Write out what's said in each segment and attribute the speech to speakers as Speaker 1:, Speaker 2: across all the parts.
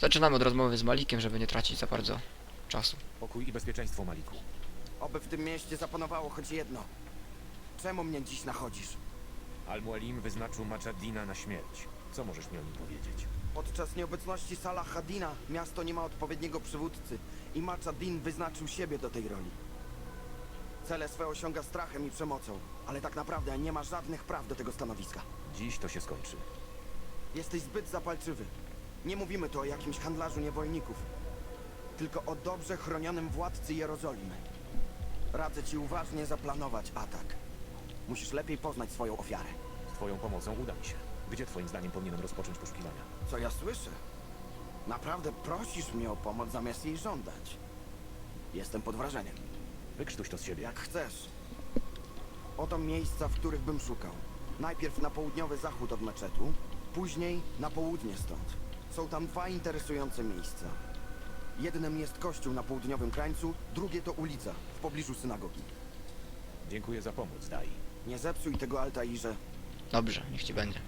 Speaker 1: Zaczynamy od rozmowy z Malikiem, żeby nie tracić za bardzo czasu.
Speaker 2: Pokój i bezpieczeństwo, Maliku.
Speaker 3: Oby w tym mieście zapanowało choć jedno. Czemu mnie dziś nachodzisz?
Speaker 2: Al-Mualim wyznaczył Machadina na śmierć. Co możesz mi o nim powiedzieć?
Speaker 3: Podczas nieobecności Salah Hadina miasto nie ma odpowiedniego przywódcy i Machadin wyznaczył siebie do tej roli. Cele swe osiąga strachem i przemocą, ale tak naprawdę nie ma żadnych praw do tego stanowiska.
Speaker 2: Dziś to się skończy.
Speaker 3: Jesteś zbyt zapalczywy. Nie mówimy tu o jakimś handlarzu niewolników, tylko o dobrze chronionym władcy Jerozolimy. Radzę ci uważnie zaplanować atak. Musisz lepiej poznać swoją ofiarę.
Speaker 2: Z twoją pomocą uda mi się. Gdzie twoim zdaniem powinienem rozpocząć poszukiwania?
Speaker 3: Co ja słyszę? Naprawdę prosisz mnie o pomoc zamiast jej żądać. Jestem pod wrażeniem.
Speaker 2: Wykrztuś to z siebie.
Speaker 3: Jak chcesz. Oto miejsca, w których bym szukał. Najpierw na południowy zachód od meczetu, później na południe stąd. Są tam dwa interesujące miejsca. Jednym jest kościół na południowym krańcu, drugie to ulica w pobliżu synagogi.
Speaker 2: Dziękuję za pomoc, Dai.
Speaker 3: Nie zepsuj tego Altairze.
Speaker 1: Dobrze, niech ci będzie.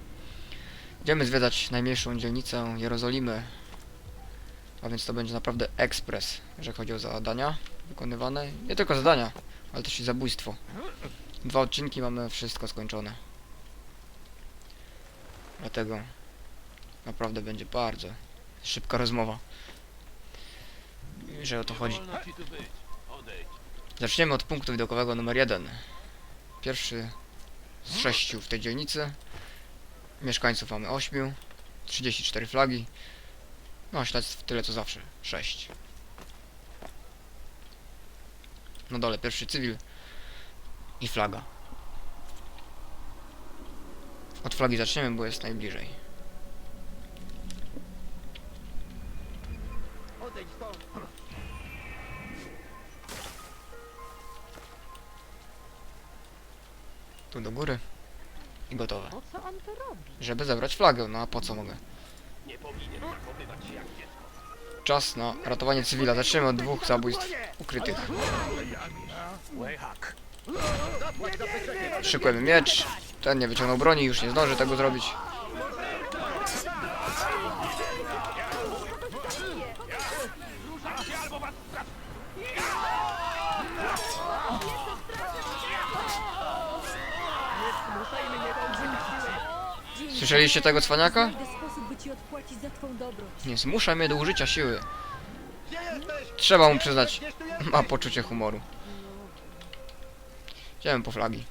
Speaker 1: Idziemy zwiedzać najmniejszą dzielnicę Jerozolimy. A więc to będzie naprawdę ekspres, jeżeli chodzi o zadania wykonywane. Nie tylko zadania, ale też i zabójstwo. Dwa odcinki mamy wszystko skończone. Dlatego naprawdę będzie bardzo szybka rozmowa. Jeżeli o to chodzi. Zaczniemy od punktu widokowego numer jeden. Pierwszy z sześciu w tej dzielnicy. Mieszkańców mamy 8, 34 flagi. No, śledztw tyle co zawsze, 6. Na dole pierwszy cywil i flaga. Od flagi zaczniemy, bo jest najbliżej. Tu do góry. I gotowe.
Speaker 4: Po co on to robi?
Speaker 1: Żeby zebrać flagę, no a po co mogę? Czas na ratowanie cywila. Zaczniemy od dwóch zabójstw ukrytych. Szykujemy miecz. Ten nie wyciągnął broni, już nie zdąży tego zrobić. Słyszeliście tego cwaniaka? Nie zmusza mnie do użycia siły. Trzeba mu przyznać, ma poczucie humoru. Idziemy po flagi.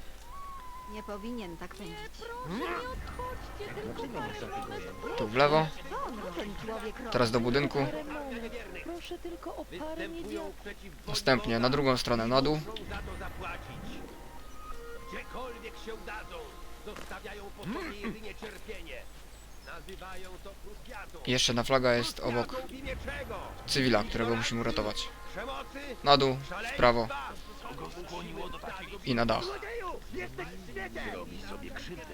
Speaker 5: Nie powinien tak pędzić.
Speaker 4: Proszę, nie odchodźcie, tylko parę monet.
Speaker 1: Tu w lewo,
Speaker 5: robi.
Speaker 1: teraz do budynku. Następnie na drugą stronę na dół.
Speaker 6: za to zapłacić. Gdziekolwiek się udadzą, zostawiają po sobie jedynie cierpienie. Nazywają to krucjatą.
Speaker 1: Jeszcze na flaga jest obok
Speaker 6: Krucjatą w imię czego?
Speaker 1: cywila, którego musimy uratować.
Speaker 6: Przemocy?
Speaker 1: Na dół, w prawo
Speaker 6: Co go skłoniło do takiego
Speaker 1: i na dach.
Speaker 6: złodzieju? Jesteś w świecie! Robi sobie krzywdę.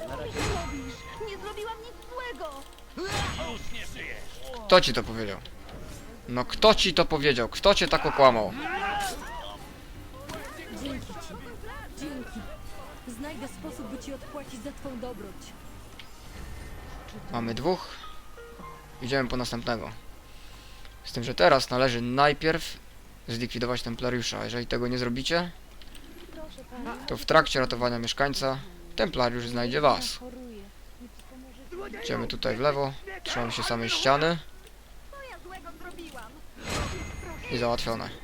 Speaker 5: robisz? Nie zrobiłam nic złego.
Speaker 1: Kto ci to powiedział? No kto ci to powiedział? Kto cię tak okłamał?
Speaker 4: Znajdę sposób, by ci odpłacić za twą dobroć.
Speaker 1: Mamy dwóch. Idziemy po następnego. Z tym, że teraz należy najpierw zlikwidować templariusza. Jeżeli tego nie zrobicie, to w trakcie ratowania mieszkańca templariusz znajdzie was. Idziemy tutaj w lewo, trzymamy się samej ściany i załatwione.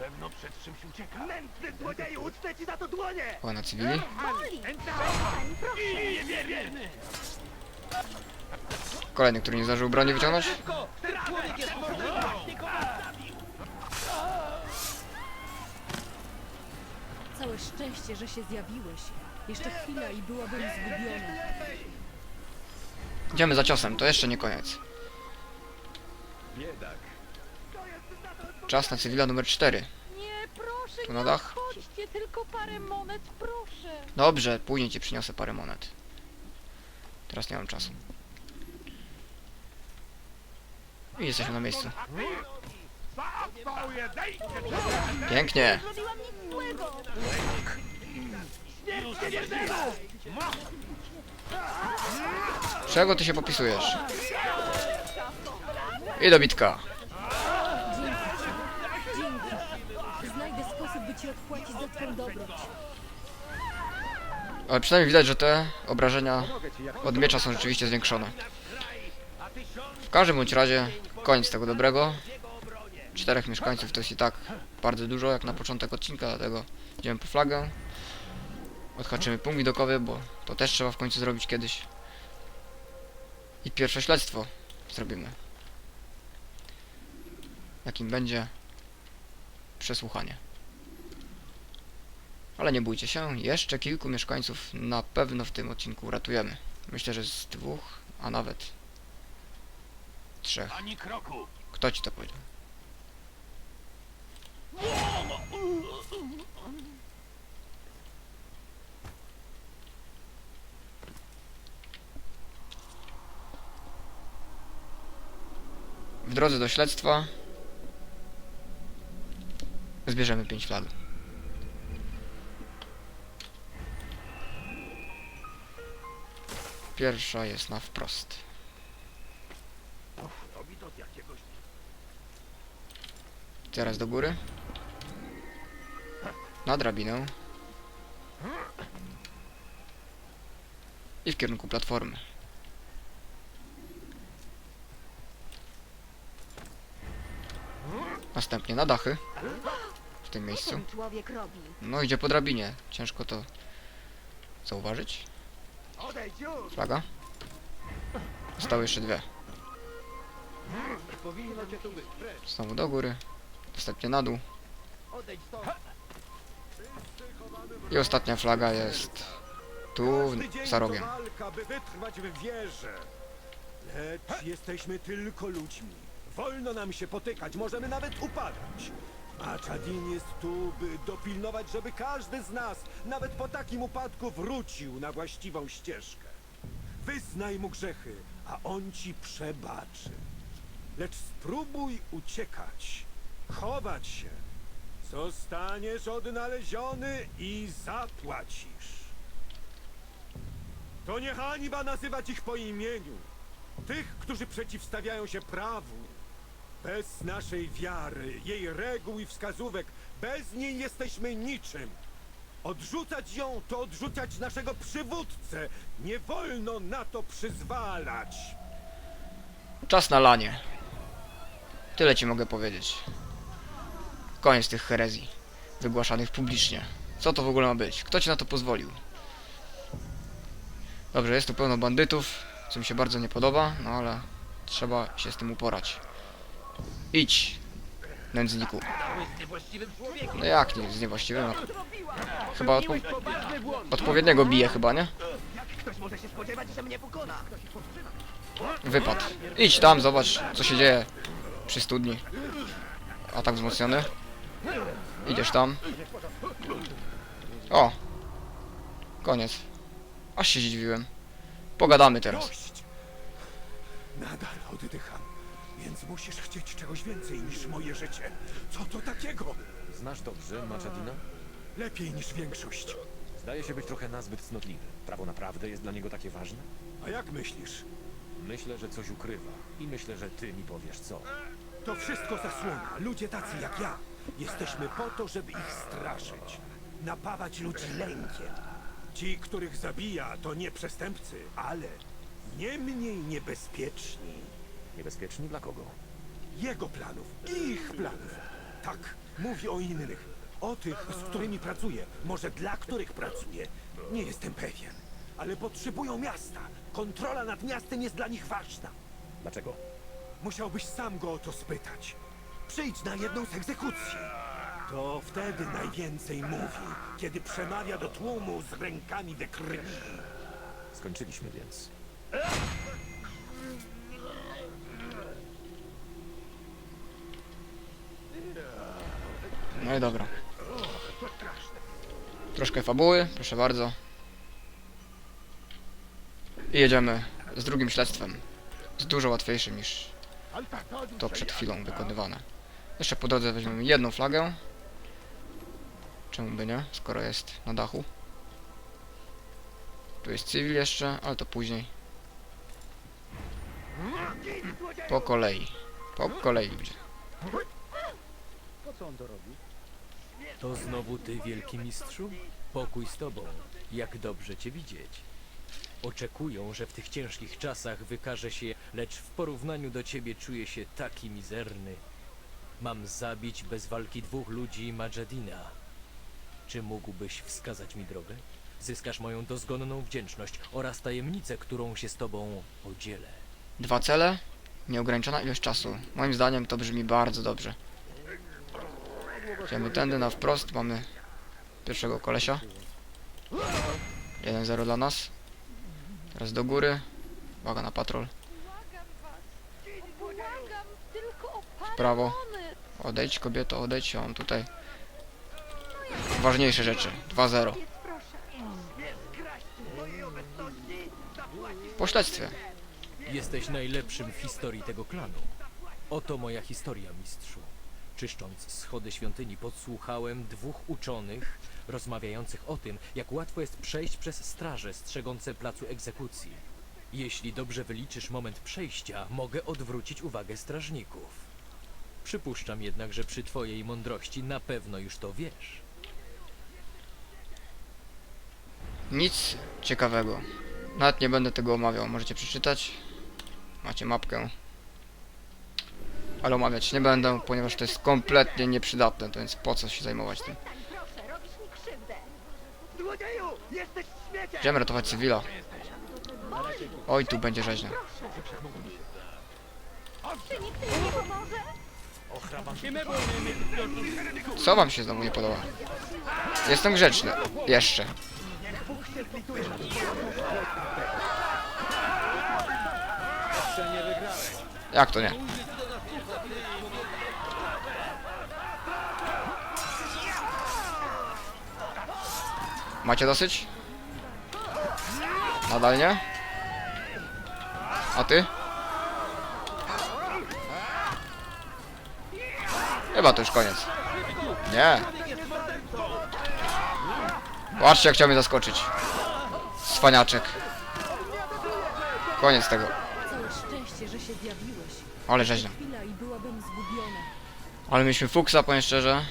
Speaker 6: Pewno przed czymś ucieka. Nędzny złodzieju, ucztę ci za to dłonie!
Speaker 1: Pełna cywili.
Speaker 5: Boli. Przestań, proszę.
Speaker 6: Niewierny!
Speaker 1: Kolejny, który nie zdążył broni wyciągnąć.
Speaker 6: Ten człowiek jest!
Speaker 4: Całe szczęście, że się zjawiłeś. Jeszcze chwila i byłabym zgubiona.
Speaker 1: Idziemy za ciosem, to jeszcze nie koniec.
Speaker 6: Biedak.
Speaker 1: Czas na cywila numer 4.
Speaker 4: Nie, proszę,
Speaker 1: Tu na
Speaker 4: nie
Speaker 1: dach?
Speaker 4: tylko parę monet, proszę.
Speaker 1: Dobrze, później ci przyniosę parę monet. Teraz nie mam czasu. I jesteśmy na miejscu. Pięknie.
Speaker 5: Zrobiłam nic złego.
Speaker 1: Czego ty się popisujesz? I dobitka.
Speaker 4: Dzięki.
Speaker 1: Ale przynajmniej widać, że te obrażenia od miecza są rzeczywiście zwiększone. W każdym bądź razie, koniec tego dobrego. Czterech mieszkańców to jest i tak bardzo dużo, jak na początek odcinka, dlatego idziemy po flagę. Odhaczymy punkt widokowy, bo to też trzeba w końcu zrobić kiedyś. I pierwsze śledztwo zrobimy. Jakim będzie przesłuchanie. Ale nie bójcie się, jeszcze kilku mieszkańców na pewno w tym odcinku uratujemy. Myślę, że z dwóch, a nawet trzech.
Speaker 6: Ani kroku.
Speaker 1: Kto ci to powiedział? W drodze do śledztwa zbierzemy pięć flag. Pierwsza jest na wprost. Teraz do góry. Na drabinę. I w kierunku platformy. Następnie na dachy. W tym miejscu. No idzie po drabinie. Ciężko to zauważyć.
Speaker 6: Odejdź już!
Speaker 1: Flaga. Zostały jeszcze dwie. Znowu do góry. Następnie na dół. I ostatnia flaga jest tu, za rogiem.
Speaker 7: Lecz jesteśmy tylko ludźmi. Wolno nam się potykać, możemy nawet upadać. A Chadin jest tu, by dopilnować, żeby każdy z nas, nawet po takim upadku, wrócił na właściwą ścieżkę. Wyznaj mu grzechy, a on ci przebaczy. Lecz spróbuj uciekać, chować się. Zostaniesz odnaleziony i zapłacisz. To nie hańba nazywać ich po imieniu. Tych, którzy przeciwstawiają się prawu. Bez naszej wiary, jej reguł i wskazówek, bez niej jesteśmy niczym. Odrzucać ją to odrzucać naszego przywódcę. Nie wolno na to przyzwalać.
Speaker 1: Czas na lanie. Tyle ci mogę powiedzieć. Koniec tych herezji. Wygłaszanych publicznie. Co to w ogóle ma być? Kto ci na to pozwolił? Dobrze, jest tu pełno bandytów, co mi się bardzo nie podoba, no ale trzeba się z tym uporać. Idź, nędzniku. No jak nie, z niewłaściwym? No, chyba odpo odpowiedniego bije chyba, nie? Wypad. Idź tam, zobacz, co się dzieje przy studni. Atak wzmocniony. Idziesz tam. O! Koniec. Aż się zdziwiłem. Pogadamy teraz.
Speaker 7: Nadal musisz chcieć czegoś więcej niż moje życie. Co to takiego?
Speaker 2: Znasz dobrze Machadina?
Speaker 7: Lepiej niż większość.
Speaker 2: Zdaje się być trochę nazbyt cnotliwy. Prawo naprawdę jest dla niego takie ważne?
Speaker 7: A jak myślisz?
Speaker 2: Myślę, że coś ukrywa. I myślę, że ty mi powiesz co.
Speaker 7: To wszystko zasłona. Ludzie tacy jak ja. Jesteśmy po to, żeby ich straszyć. Napawać ludzi lękiem. Ci, których zabija, to nie przestępcy, ale nie mniej niebezpieczni.
Speaker 2: Niebezpieczni dla kogo?
Speaker 7: Jego planów, ich planów. Tak, mówi o innych. O tych, z którymi pracuje, może dla których pracuje. Nie jestem pewien. Ale potrzebują miasta. Kontrola nad miastem jest dla nich ważna.
Speaker 2: Dlaczego?
Speaker 7: Musiałbyś sam go o to spytać. Przyjdź na jedną z egzekucji. To wtedy najwięcej mówi, kiedy przemawia do tłumu z rękami we krwi.
Speaker 2: Skończyliśmy więc.
Speaker 1: No i dobra. Troszkę fabuły, proszę bardzo. I jedziemy z drugim śledztwem. Z dużo łatwiejszym niż to przed chwilą wykonywane. Jeszcze po drodze weźmiemy jedną flagę. Czemu by nie, skoro jest na dachu. Tu jest cywil jeszcze, ale to później. Po kolei. Po kolei ludzie.
Speaker 8: To znowu ty, wielki mistrzu? Pokój z tobą. Jak dobrze cię widzieć. Oczekują, że w tych ciężkich czasach wykaże się, lecz w porównaniu do ciebie czuję się taki mizerny. Mam zabić bez walki dwóch ludzi Majadina. Czy mógłbyś wskazać mi drogę? Zyskasz moją dozgonną wdzięczność oraz tajemnicę, którą się z tobą podzielę.
Speaker 1: Dwa cele, nieograniczona ilość czasu. Moim zdaniem to brzmi bardzo dobrze. Idziemy tędy na wprost, mamy pierwszego kolesia. 1-0 dla nas. Teraz do góry. Uwaga na patrol. W prawo. Odejdź kobieto, odejdź. Mam tutaj ważniejsze rzeczy. 2-0.
Speaker 5: Więc proszę.
Speaker 1: Po śledztwie.
Speaker 8: Jesteś najlepszym w historii tego klanu. Oto moja historia, mistrzu. Czyszcząc schody świątyni, podsłuchałem dwóch uczonych rozmawiających o tym, jak łatwo jest przejść przez straże strzegące placu egzekucji. Jeśli dobrze wyliczysz moment przejścia, mogę odwrócić uwagę strażników. Przypuszczam jednak, że przy twojej mądrości na pewno już to wiesz.
Speaker 1: Nic ciekawego. Nawet nie będę tego omawiał. Możecie przeczytać. Macie mapkę. Ale omawiać nie będę, ponieważ to jest kompletnie nieprzydatne, to więc po co się zajmować tym. Idziemy ratować cywila. Oj, tu będzie rzeźnia. Co wam się znowu nie podoba? Jestem grzeczny. Jeszcze. Jak to nie? Macie dosyć? Nadal nie? A ty? Chyba to już koniec. Nie. Patrzcie jak chciał mnie zaskoczyć. Cwaniaczek. Koniec tego. Ale rzeźnia. Ale mieliśmy fuksa, powiem szczerze.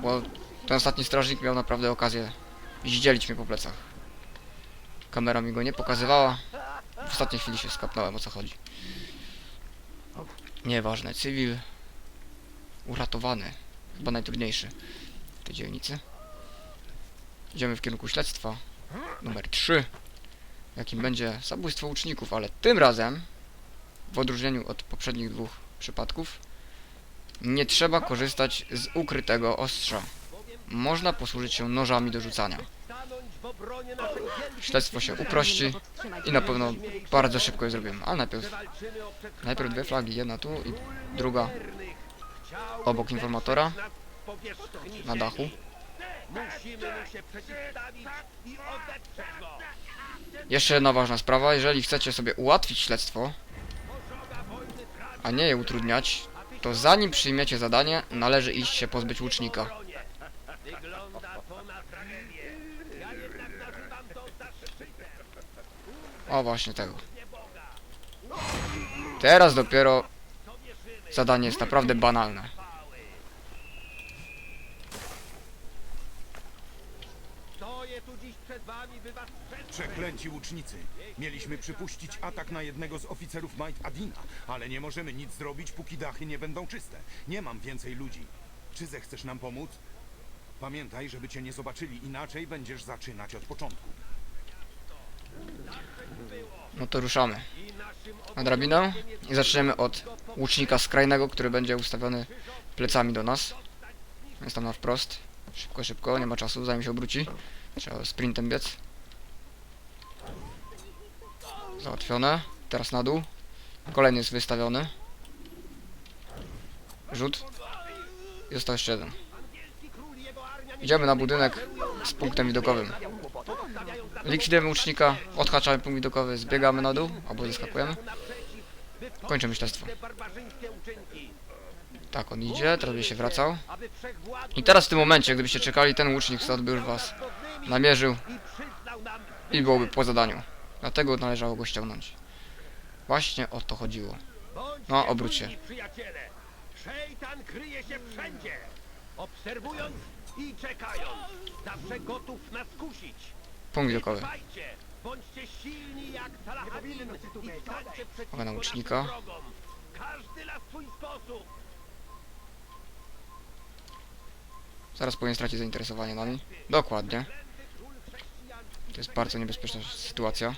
Speaker 1: Bo ten ostatni strażnik miał naprawdę okazję zdzielić mnie po plecach. Kamera mi go nie pokazywała. W ostatniej chwili się skapnąłem o co chodzi. Nieważne, cywil uratowany. Chyba najtrudniejszy w tej dzielnicy. Idziemy w kierunku śledztwa numer 3, jakim będzie zabójstwo uczników, ale tym razem, w odróżnieniu od poprzednich dwóch przypadków, nie trzeba korzystać z ukrytego ostrza. Można posłużyć się nożami do rzucania. Śledztwo się uprości i na pewno bardzo szybko je zrobimy. Ale najpierw, najpierw dwie flagi, jedna tu i druga obok informatora na dachu. Jeszcze jedna ważna sprawa, jeżeli chcecie sobie ułatwić śledztwo, a nie je utrudniać, to zanim przyjmiecie zadanie, należy iść się pozbyć łucznika.
Speaker 6: Wygląda to na tragedię. Ja jednak nazywam to zaszczytem.
Speaker 1: O właśnie tego. Teraz dopiero zadanie jest naprawdę banalne.
Speaker 6: Stoję tu dziś przed wami, by was przestrzec.
Speaker 9: Przeklęci łucznicy. Mieliśmy przypuścić atak na jednego z oficerów Might Adina, ale nie możemy nic zrobić, póki dachy nie będą czyste. Nie mam więcej ludzi. Czy zechcesz nam pomóc? Pamiętaj, żeby cię nie zobaczyli, inaczej będziesz zaczynać od początku.
Speaker 1: No to ruszamy na drabinę i zaczniemy od łucznika skrajnego, który będzie ustawiony plecami do nas. Jest tam na wprost. Szybko, szybko, nie ma czasu, zanim się obróci. Trzeba sprintem biec. Załatwione. Teraz na dół. Kolejny jest wystawiony. Rzut. I został jeszcze jeden. Idziemy na budynek z punktem widokowym. Likwidujemy łucznika, odhaczamy punkt widokowy, zbiegamy na dół, albo zeskakujemy. Kończymy śledztwo. Tak, on idzie, teraz będzie się wracał. I teraz w tym momencie, gdybyście czekali, ten łucznik stąd by już was namierzył
Speaker 6: i
Speaker 1: byłoby po zadaniu. Dlatego należało go ściągnąć. Właśnie o to chodziło. No, obróć się.
Speaker 6: Szejtan kryje się wszędzie. Obserwując i czekając. Zawsze gotów nas kusić.
Speaker 1: Punkt.
Speaker 6: Trwajcie. Bądźcie silni jak Salahadin i stańcie przeciwko
Speaker 1: Uwaga na łucznika.
Speaker 6: naszym wrogom. Każdy na swój sposób.
Speaker 1: Zaraz powinien stracić zainteresowanie nami. Dokładnie. To jest bardzo niebezpieczna sytuacja.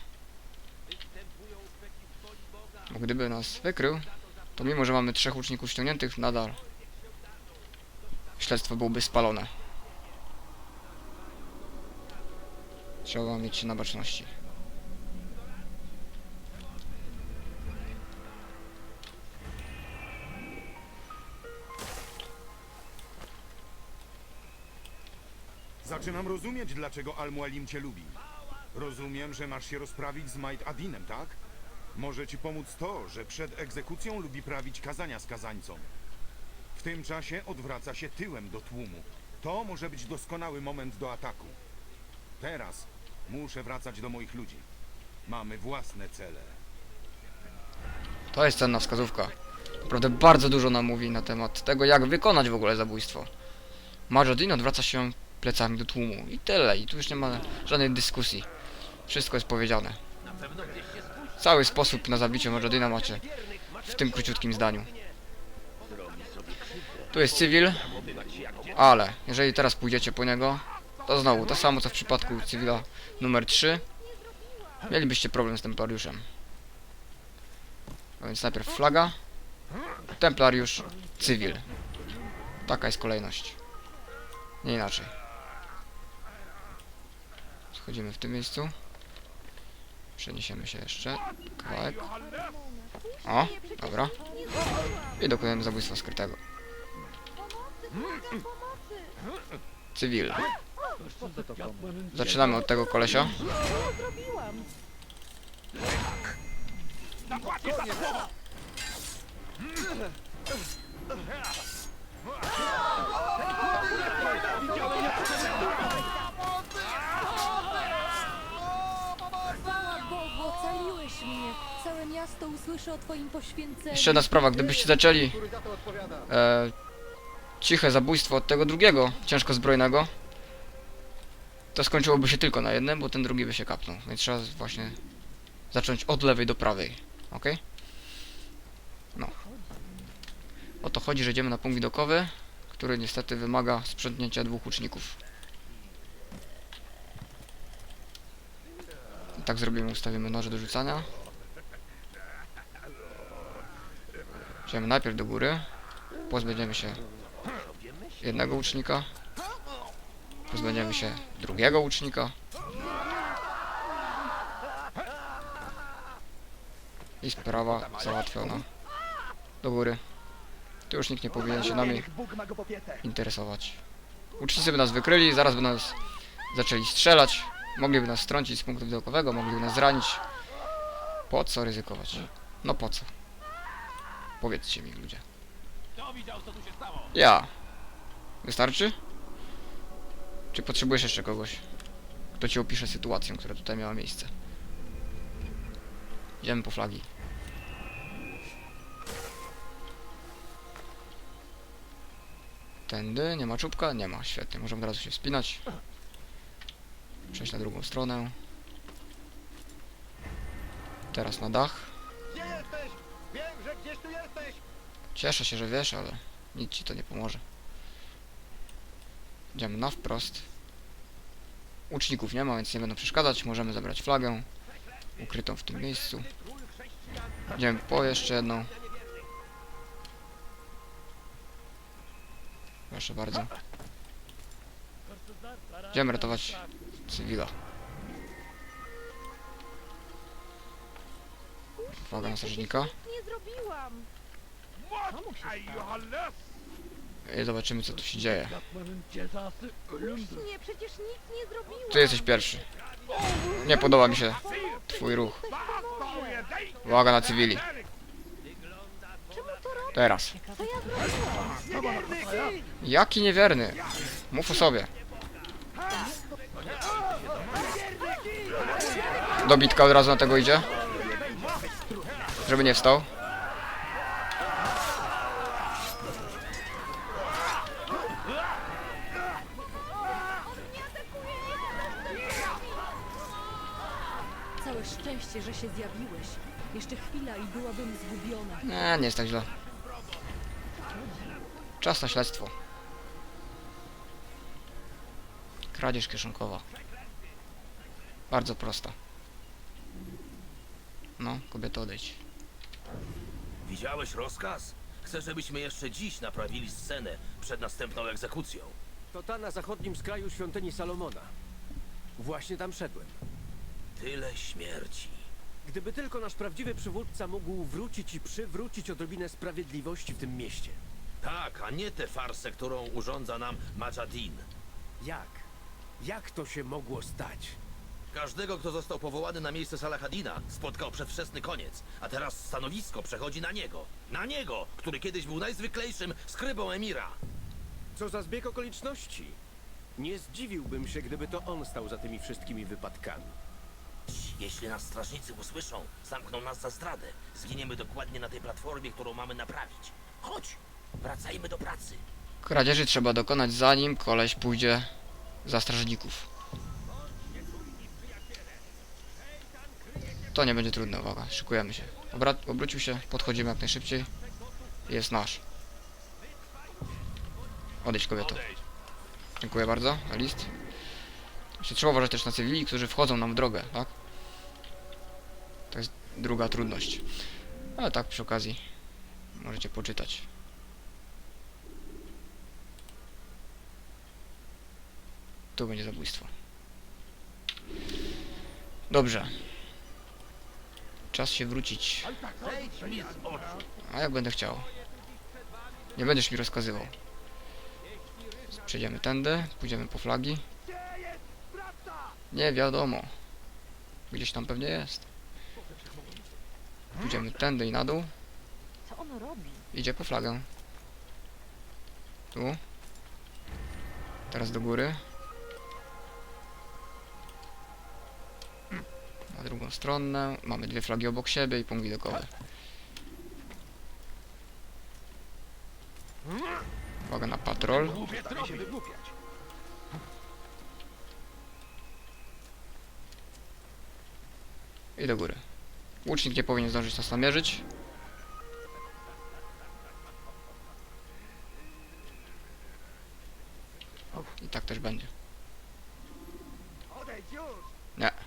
Speaker 1: Bo gdyby nas wykrył, to mimo, że mamy trzech łuczników ściągniętych, nadal śledztwo byłoby spalone. Trzeba mieć się na baczności.
Speaker 9: Zaczynam rozumieć, dlaczego Al-Mualim cię lubi. Rozumiem, że masz się rozprawić z Might Adinem, tak? Może ci pomóc to, że przed egzekucją lubi prawić kazania skazańcom. W tym czasie odwraca się tyłem do tłumu. To może być doskonały moment do ataku. Teraz muszę wracać do moich ludzi. Mamy własne cele.
Speaker 1: To jest cenna wskazówka. Naprawdę bardzo dużo nam mówi na temat tego, jak wykonać w ogóle zabójstwo. Majordin odwraca się plecami do tłumu i tyle. I tu już nie ma żadnej dyskusji. Wszystko jest powiedziane. Cały sposób na zabicie Majordina macie w tym króciutkim zdaniu. Tu jest cywil, ale jeżeli teraz pójdziecie po niego, to znowu to samo co w przypadku cywila numer 3. Mielibyście problem z templariuszem. A więc najpierw flaga, templariusz, cywil. Taka jest kolejność. Nie inaczej. Schodzimy w tym miejscu. Przeniesiemy się jeszcze kawałek. O, dobra. I dokonujemy zabójstwa skrytego. Cywil. Zaczynamy od tego kolesia. Jeszcze jedna sprawa, gdybyście zaczęli e, ciche zabójstwo od tego drugiego, ciężko zbrojnego, to skończyłoby się tylko na jednym, bo ten drugi by się kapnął. Więc trzeba właśnie zacząć od lewej do prawej. Ok? No. O to chodzi, że idziemy na punkt widokowy, który niestety wymaga sprzątnięcia dwóch łuczników. I tak zrobimy, ustawimy noże do rzucania. Idziemy najpierw do góry. Pozbędziemy się jednego łucznika. Pozbędziemy się drugiego łucznika. I sprawa załatwiona. Do góry. Tu już nikt nie powinien się nami interesować. Łucznicy by nas wykryli, zaraz by nas zaczęli strzelać. Mogliby nas strącić z punktu widokowego, mogliby nas zranić. Po co ryzykować? No po co? Powiedzcie mi ludzie. Ja. Wystarczy? Czy potrzebujesz jeszcze kogoś? Kto ci opisze sytuację, która tutaj miała miejsce? Idziemy po flagi. Tędy, nie ma czubka? Nie ma, świetnie, możemy od razu się wspinać. Przejść na drugą stronę. Teraz na dach.
Speaker 6: Gdzie jesteś? Wiem, że gdzieś tu jesteś.
Speaker 1: Cieszę się, że wiesz, ale nic ci to nie pomoże. Idziemy na wprost. Łuczników nie ma, więc nie będą przeszkadzać. Możemy zabrać flagę ukrytą w tym miejscu. Idziemy po jeszcze jedną. Proszę bardzo. Idziemy ratować cywila. Uwaga na strażnika.
Speaker 5: Nie zrobiłam.
Speaker 1: Zobaczymy co tu się dzieje.
Speaker 5: Nie, przecież nic nie zrobiłam.
Speaker 1: Ty jesteś pierwszy. Nie podoba mi się twój ruch. Uwaga na cywili. Teraz.
Speaker 5: Co ja zrobiłam?
Speaker 1: Jaki niewierny? Mów o sobie. Dobitka od razu na tego idzie. Żeby nie wstał.
Speaker 4: Szczęście, że się zjawiłeś. Jeszcze chwila i byłabym zgubiona.
Speaker 1: Nie, nie jest tak źle. Czas na śledztwo. Kradzież kieszonkowa. Bardzo prosta. No, kobieto odejdź.
Speaker 6: Widziałeś rozkaz? Chcę, żebyśmy jeszcze dziś naprawili scenę przed następną egzekucją.
Speaker 7: To ta na zachodnim skraju świątyni Salomona. Właśnie tam szedłem.
Speaker 6: Tyle śmierci.
Speaker 7: Gdyby tylko nasz prawdziwy przywódca mógł wrócić i przywrócić odrobinę sprawiedliwości w tym mieście.
Speaker 6: Tak, a nie tę farsę, którą urządza nam Majadin.
Speaker 7: Jak? Jak to się mogło stać?
Speaker 6: Każdego, kto został powołany na miejsce Salahadina, spotkał przedwczesny koniec, a teraz stanowisko przechodzi na niego. Na niego, który kiedyś był najzwyklejszym skrybą emira.
Speaker 7: Co za zbieg okoliczności? Nie zdziwiłbym się, gdyby to on stał za tymi wszystkimi wypadkami.
Speaker 6: Jeśli nas strażnicy usłyszą, zamkną nas za zdradę. Zginiemy dokładnie na tej platformie, którą mamy naprawić. Chodź, wracajmy do pracy.
Speaker 1: Kradzieży trzeba dokonać zanim koleś pójdzie za strażników. To nie będzie trudne, uwaga, szykujemy się. Obra- obrócił się, podchodzimy jak najszybciej. Jest nasz. Odejdź kobieto. Dziękuję bardzo list. Jeszcze trzeba uważać też na cywili, którzy wchodzą nam w drogę, tak? Druga trudność. Ale tak przy okazji możecie poczytać. Tu będzie zabójstwo. Dobrze. Czas się wrócić. A jak będę chciał. Nie będziesz mi rozkazywał. Przejdziemy tędy, pójdziemy po flagi. Nie wiadomo. Gdzieś tam pewnie jest. Pójdziemy tędy i na dół.
Speaker 5: Co on robi?
Speaker 1: Idzie po flagę. Tu. Teraz do góry. Na drugą stronę. Mamy dwie flagi obok siebie i punkt widokowy. Uwaga na patrol. I do góry. Łucznik nie powinien zdążyć nas namierzyć. I tak też będzie. Nie.